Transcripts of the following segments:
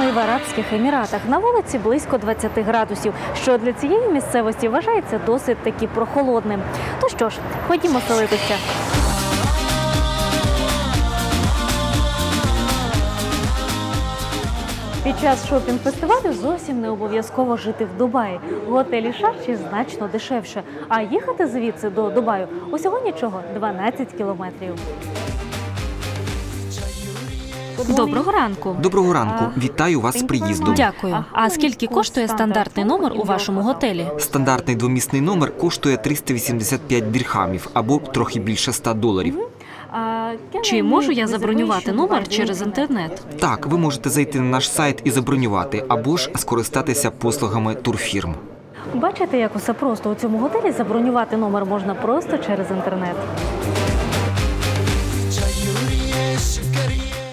ми в Арабських Еміратах. На вулиці близько 20 градусів, що для цієї місцевості вважається досить таки прохолодним. То що ж, ходімо селитися. Під час шопінг-фестивалю зовсім не обов'язково жити в Дубаї. Готелі Шарчі значно дешевше, а їхати звідси до Дубаю усього нічого 12 кілометрів. Доброго ранку. Доброго ранку, вітаю вас з приїздом. Дякую. А скільки коштує стандартний номер у вашому готелі? Стандартний двомісний номер коштує 385 дірхамів або трохи більше 100 доларів. Чи можу я забронювати номер через інтернет? Так, ви можете зайти на наш сайт і забронювати, або ж скористатися послугами турфірм. Бачите, як усе просто у цьому готелі забронювати номер можна просто через інтернет.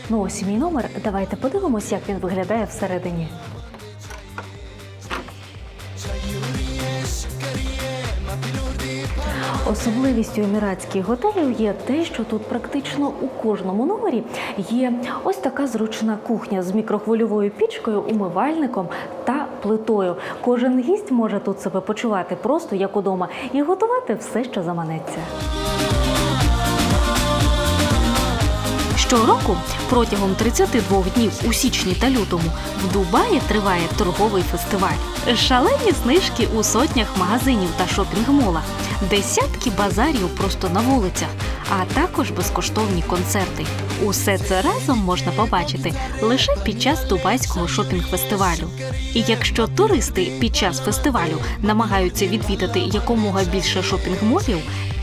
Ну ось мій номер. Давайте подивимось, як він виглядає всередині. Особливістю еміратських готелів є те, що тут практично у кожному номері є ось така зручна кухня з мікрохвильовою пічкою, умивальником та плитою. Кожен гість може тут себе почувати просто як удома і готувати все, що заманеться. Щороку протягом 32 днів у січні та лютому в Дубаї триває торговий фестиваль. Шалені знижки у сотнях магазинів та шопінг-молах, десятки базарів просто на вулицях, а також безкоштовні концерти. Усе це разом можна побачити лише під час дубайського шопінг-фестивалю. І якщо туристи під час фестивалю намагаються відвідати якомога більше шопінг-молів,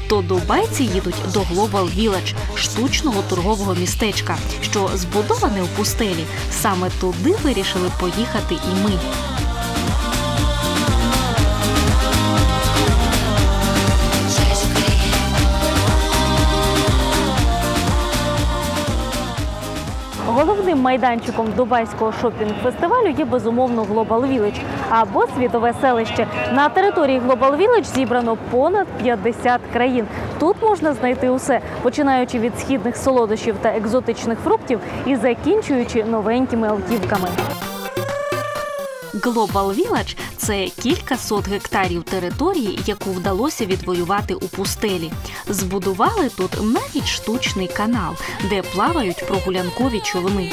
то дубайці їдуть до Global Village – штучного торгового містечка, що збудоване у пустелі. Саме туди вирішили поїхати і ми. Головним майданчиком дубайського шопінг-фестивалю є безумовно Global Village або світове селище. На території Global Village зібрано понад 50 країн. Тут можна знайти усе, починаючи від східних солодощів та екзотичних фруктів і закінчуючи новенькими автівками. Global Village – це кількасот гектарів території, яку вдалося відвоювати у пустелі. Збудували тут навіть штучний канал, де плавають прогулянкові човни.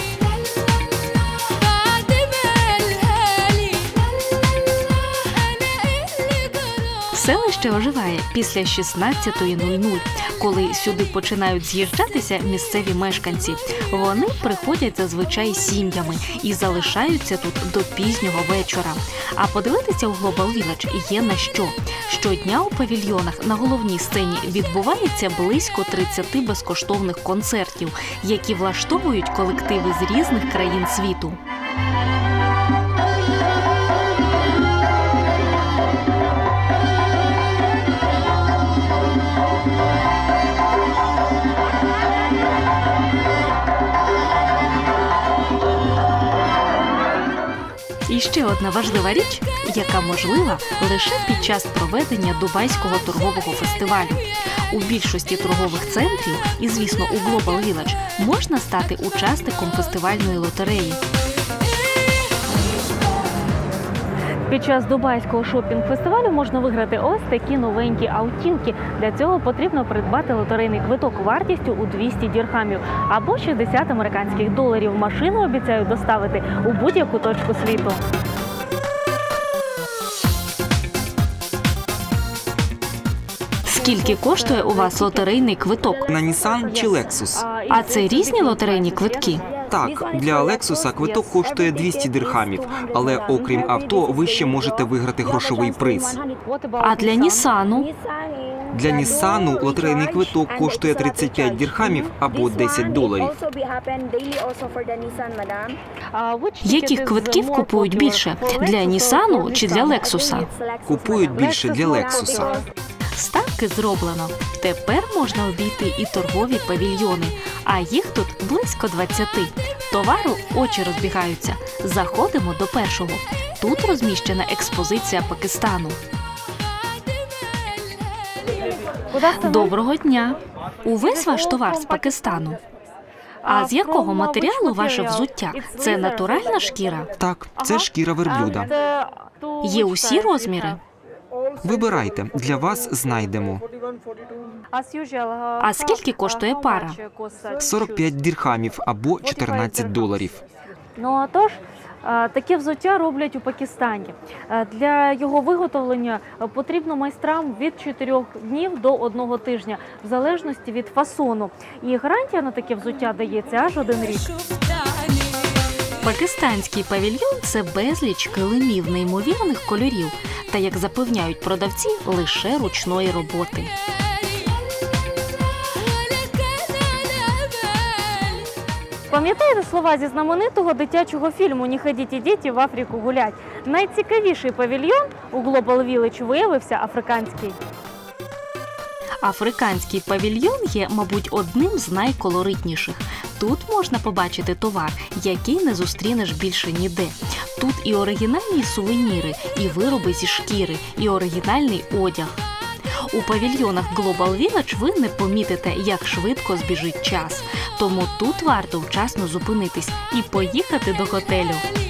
Селище оживає після 16.00, коли сюди починають з'їжджатися місцеві мешканці. Вони приходять зазвичай сім'ями і залишаються тут до пізнього вечора. А подивитися у Global Village є на що. Щодня у павільйонах на головній сцені відбувається близько 30 безкоштовних концертів, які влаштовують колективи з різних країн світу. Ще одна важлива річ, яка можлива лише під час проведення Дубайського торгового фестивалю. У більшості торгових центрів, і звісно, у Global Village, можна стати учасником фестивальної лотереї. Під час дубайського шопінг-фестивалю можна виграти ось такі новенькі автівки. Для цього потрібно придбати лотерейний квиток вартістю у 200 дірхамів або 60 американських доларів. Машину обіцяють доставити у будь-яку точку світу. Скільки коштує у вас лотерейний квиток? На Nissan чи Lexus? А це різні лотерейні квитки? Так, для Lexus квиток коштує 200 дирхамів, але окрім авто, ви ще можете виграти грошовий приз. А для Нісану? Для Nissan лотерейний квиток коштує 35 дірхамів або 10 доларів. Яких квитків купують більше для Нісану чи для Лексуса? Купують більше для Lexus. Ставки зроблено. Тепер можна обійти і торгові павільйони, а їх тут близько 20. Товару очі розбігаються. Заходимо до першого. Тут розміщена експозиція Пакистану. Доброго дня! Увесь ваш товар з Пакистану. А з якого матеріалу ваше взуття? Це натуральна шкіра? Так, це шкіра верблюда. Є усі розміри? Вибирайте, для вас знайдемо. А скільки коштує пара? 45 дірхамів або 14 доларів. Ну отож, е, таке взуття роблять у Пакистані. Е, Для його виготовлення е, потрібно майстрам від 4 днів до 1 тижня, в залежності від фасону. І гарантія на таке взуття дається аж один рік. Пакистанський павільйон це безліч килимів неймовірних кольорів та, як запевняють продавці, лише ручної роботи. Пам'ятаєте слова зі знаменитого дитячого фільму «Не ходіть діти в Африку гулять. Найцікавіший павільйон у Global Village виявився африканський. Африканський павільйон є, мабуть, одним з найколоритніших. Тут можна побачити товар, який не зустрінеш більше ніде. Тут і оригінальні сувеніри, і вироби зі шкіри, і оригінальний одяг. У павільйонах Global Village ви не помітите, як швидко збіжить час. Тому тут варто вчасно зупинитись і поїхати до готелю.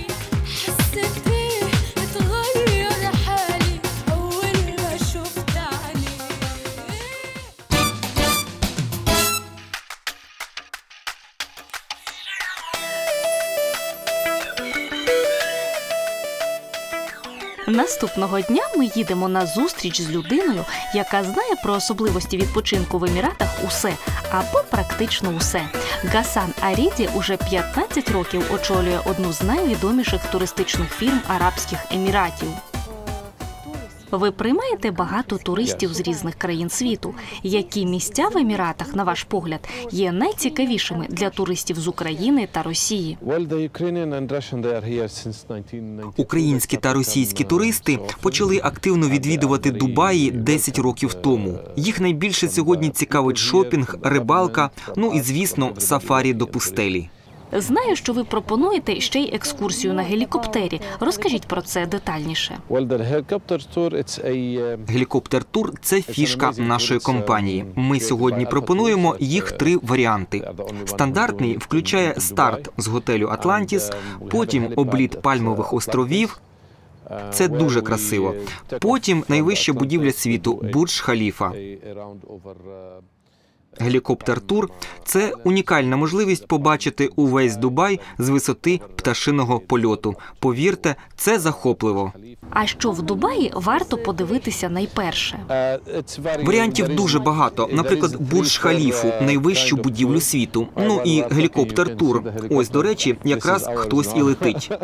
Наступного дня ми їдемо на зустріч з людиною, яка знає про особливості відпочинку в Еміратах усе або практично усе. Гасан Аріді уже 15 років очолює одну з найвідоміших туристичних фірм Арабських Еміратів. Ви приймаєте багато туристів з різних країн світу. Які місця в Еміратах, на ваш погляд, є найцікавішими для туристів з України та Росії? Українські та російські туристи почали активно відвідувати Дубаї 10 років тому. Їх найбільше сьогодні цікавить шопінг, рибалка, ну і звісно, сафарі до пустелі. Знаю, що ви пропонуєте ще й екскурсію на гелікоптері. Розкажіть про це детальніше. Гелікоптер-тур це фішка нашої компанії. Ми сьогодні пропонуємо їх три варіанти. Стандартний включає старт з готелю Атлантіс, потім обліт пальмових островів. Це дуже красиво. Потім найвища будівля світу Бурдж Халіфа. Гелікоптер-тур це унікальна можливість побачити увесь Дубай з висоти пташиного польоту. Повірте, це захопливо. А що в Дубаї варто подивитися найперше? Варіантів дуже багато. Наприклад, Бурдж Халіфу, найвищу будівлю світу. Ну і гелікоптер-тур. Ось, до речі, якраз хтось і летить.